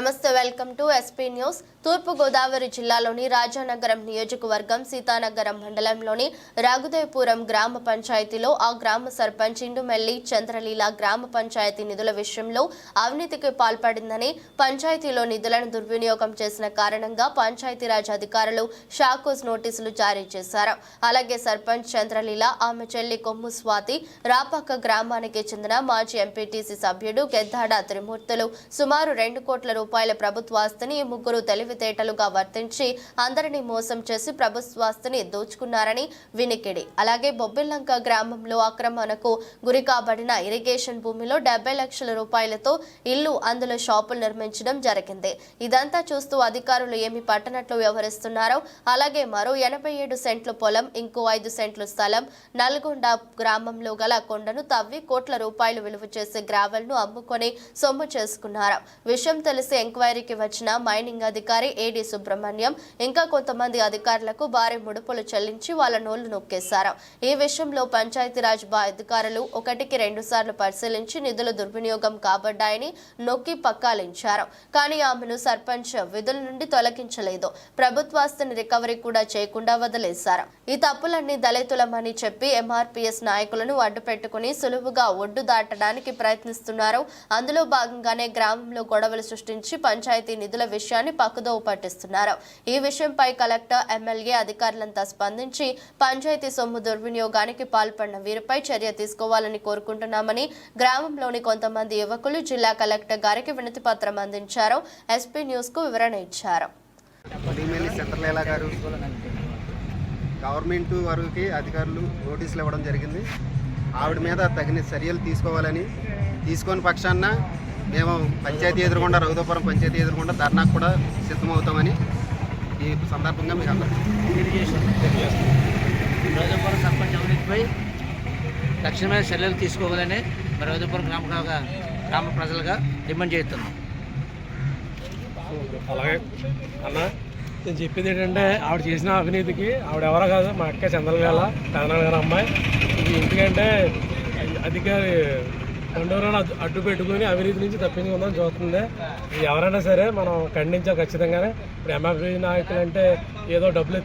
నమస్తే welcome to SP news. తూర్పు గోదావరి జిల్లాలోని రాజానగరం నియోజకవర్గం సీతానగరం మండలంలోని రాఘుదేపురం గ్రామ పంచాయతీలో ఆ గ్రామ సర్పంచ్ ఇండుమెల్లి చంద్రలీల గ్రామ పంచాయతీ నిధుల విషయంలో అవినీతికి పాల్పడిందని పంచాయతీలో నిధులను దుర్వినియోగం చేసిన కారణంగా పంచాయతీరాజ్ అధికారులు షాకోస్ నోటీసులు జారీ చేశారు. అలాగే సర్పంచ్ చంద్రలీల ఆమె చెల్లి కొమ్ము స్వాతి రాపాక గ్రామానికి చెందిన మాజీ ఎంపీటీసీ సభ్యుడు గెద్దాడ త్రిమూర్తులు సుమారు రెండు కోట్ల రూపాయలు ప్రభుత్వాస్తిని ముగ్గురు తెలివితేటలుగా వర్తించి అందరినీ మోసం చేసి ప్రభుత్వాస్తిని దోచుకున్నారని వినికిడి. అలాగే బొబ్బిల్లంక గ్రామంలో ఆక్రమణకు గురి కాబడిన ఇరిగేషన్ భూమిలో డెబ్బై లక్షల రూపాయలతో ఇల్లు అందులో షాపులు నిర్మించడం జరిగింది. ఇదంతా చూస్తూ అధికారులు ఏమి పట్టనట్లు వ్యవహరిస్తున్నారో అలాగే మరో ఎనభై ఏడు సెంట్ల పొలం ఇంకో ఐదు సెంట్ల స్థలం నల్గొండ గ్రామంలో గల కొండను తవ్వి కోట్ల రూపాయలు విలువ చేసే గ్రావెల్ను అమ్ముకొని సొమ్ము చేసుకున్నారు. విషయం తెలిసి ఎంక్వైరీకి వచ్చిన మైనింగ్ అధికారి ఏడి సుబ్రహ్మణ్యం ఇంకా కొంతమంది అధికారులకు భారీ ముడుపులు చెల్లించి వాళ్ళ నోళ్ళు నొక్కేశారు. ఈ విషయంలో పంచాయతీరాజ్ అధికారులు ఒకటికి రెండు సార్లు పరిశీలించి నిధులు దుర్వినియోగం కాబడ్డాయని నొక్కి పక్కాలించారు. కానీ ఆమెను సర్పంచ్ విధుల నుండి తొలగించలేదు. ప్రభుత్వాస్తిని రికవరీ కూడా చేయకుండా వదిలేశారు. ఈ తప్పులన్నీ దళితులమని చెప్పి ఎంఆర్పీఎస్ నాయకులను అడ్డు పెట్టుకుని సులువుగా ఒడ్డు దాటడానికి ప్రయత్నిస్తున్నారు. అందులో భాగంగానే గ్రామంలో గొడవలు సృష్టించి పంచాయతీ నిధుల విషయాన్ని పక్కదో పట్టిస్తున్నారు. ఈ విషయంపై కలెక్టర్ ఎమ్మెల్యే అధికారులంతా స్పందించి పంచాయతీ సొమ్ము దుర్వినియోగానికి పాల్పడిన వీరిపై చర్య తీసుకోవాలని కోరుకుంటున్నామని గ్రామంలోని కొంతమంది యువకులు జిల్లా కలెక్టర్ గారికి వినతి పత్రం అందించారు. ఎస్పీ న్యూస్కు వివరణ ఇచ్చారు. గవర్నమెంట్ వారికి అధికారులు నోటీసులు ఇవ్వడం జరిగింది. ఆవిడ మీద తగిన చర్యలు తీసుకోవాలని తీసుకొని పక్షాన మేము పంచాయతీ ఎదురుకుండా రఘుదపురం పంచాయతీ ఎదురుకుండా ధర్నాకు కూడా సిద్ధమవుతామని ఈ సందర్భంగా మీకు అందరూ రోజుపురం సర్పంచ్ అవినీతిపై తక్షణమైన చర్యలు తీసుకోవాలని మరి రోజుపురం గ్రామ గ్రామ ప్రజలుగా డిమాండ్ చేస్తున్నాం. అలాగే అన్న నేను చెప్పేది ఏంటంటే ఆవిడ చేసిన అవినీతికి ఆవిడ ఎవరో కాదు మా అక్క చంద్రగాల పెదనాన్న గారి అమ్మాయి. ఇది ఎందుకంటే అధికారి కొండవరాలు అడ్డు పెట్టుకుని అవినీతి నుంచి తప్పించుకుందాం చూస్తుంది ఎవరైనా సరే మనం ఖండించాం ఖచ్చితంగానే. ఇప్పుడు ఎంఎఫ్ఐ నాయకులు అంటే ఏదో డబ్బులు